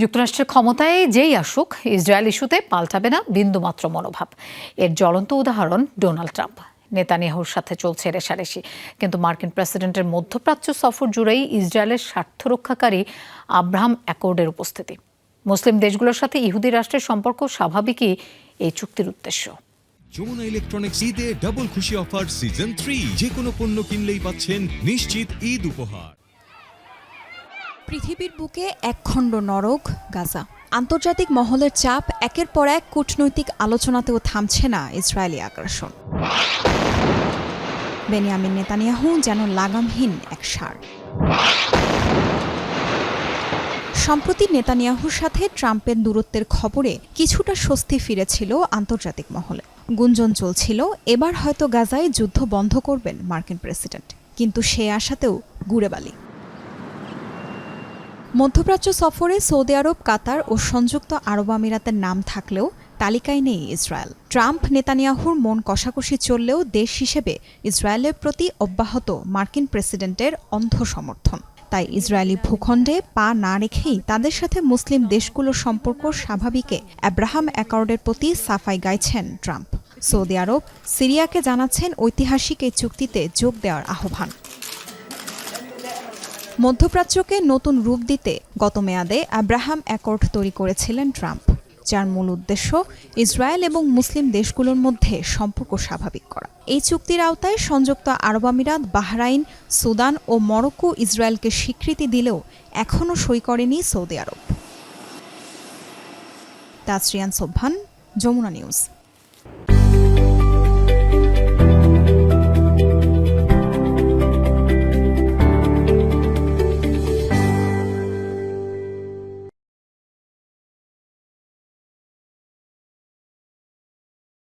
যুক্তরাষ্ট্রের ক্ষমতায় যেই আসুক, ইসরায়েল ইস্যুতে পাল্টাবে না বিন্দুমাত্র মনোভাব। এর জ্বলন্ত উদাহরণ ডোনাল্ড ট্রাম্প। নেতানিয়াহুর সাথে চলছে রেশারেশি। কিন্তু মার্কিন প্রেসিডেন্টের মধ্যপ্রাচ্য সফর জুড়েই ইসরায়েলের স্বার্থ রক্ষাকারী আব্রাহাম অ্যাকর্ডের উপস্থিতি। মুসলিম দেশগুলোর সাথে ইহুদি রাষ্ট্রের সম্পর্ক স্বাভাবিকই এই চুক্তির উদ্দেশ্য। যমুনা ইলেকট্রনিক্স ঈদে ডাবল খুশি অফার সিজন থ্রি যে কোনো পণ্য কিনলেই পাচ্ছেন নিশ্চিত ঈদ উপহার। পৃথিবীর বুকে একখণ্ড নরক, গাজা। আন্তর্জাতিক মহলের চাপ একের পর এক কূটনৈতিক আলোচনাতেও থামছে না ইসরায়েলি আগ্রাসন। বেনিয়ামিন নেতানিয়াহু যেন লাগামহীন এক সার। সম্প্রতি নেতানিয়াহুর সাথে ট্রাম্পের দূরত্বের খবরে কিছুটা স্বস্তি ফিরেছিল আন্তর্জাতিক মহলে। গুঞ্জন চলছিল, এবার হয়তো গাজায় যুদ্ধ বন্ধ করবেন মার্কিন প্রেসিডেন্ট। কিন্তু সে আশাতেও গুড়েবালি। মধ্যপ্রাচ্য সফরে সৌদি আরব, কাতার ও সংযুক্ত আরব আমিরাতের নাম থাকলেও তালিকায় নেই ইসরায়েল। ট্রাম্প, নেতানিয়াহুর মন কষাকষি চললেও দেশ হিসেবে ইসরায়েলের প্রতি অব্যাহত মার্কিন প্রেসিডেন্টের অন্ধ সমর্থন তাই ইসরায়েলি ভূখণ্ডে পা না রেখেই তাদের সাথে মুসলিম দেশগুলোর সম্পর্ক স্বাভাবিকে অ্যাব্রাহাম অ্যাকর্ডের প্রতি সাফাই গাইছেন ট্রাম্প। সৌদি আরব, সিরিয়াকে জানাচ্ছেন ঐতিহাসিক এই চুক্তিতে যোগ দেওয়ার আহ্বান। মধ্যপ্রাচ্যকে নতুন রূপ দিতে গত মেয়াদে আব্রাহাম অ্যাকর্ড তৈরি করেছিলেন ট্রাম্প, যার মূল উদ্দেশ্য ইসরায়েল এবং মুসলিম দেশগুলোর মধ্যে সম্পর্ক স্বাভাবিক করা। এই চুক্তির আওতায় সংযুক্ত আরব আমিরাত, বাহরাইন, সুদান ও মরক্কো ইসরায়েলকে স্বীকৃতি দিলেও এখনও সই করেনি সৌদি আরব। তাসরিয়ান সোভান যমুনা নিউজ।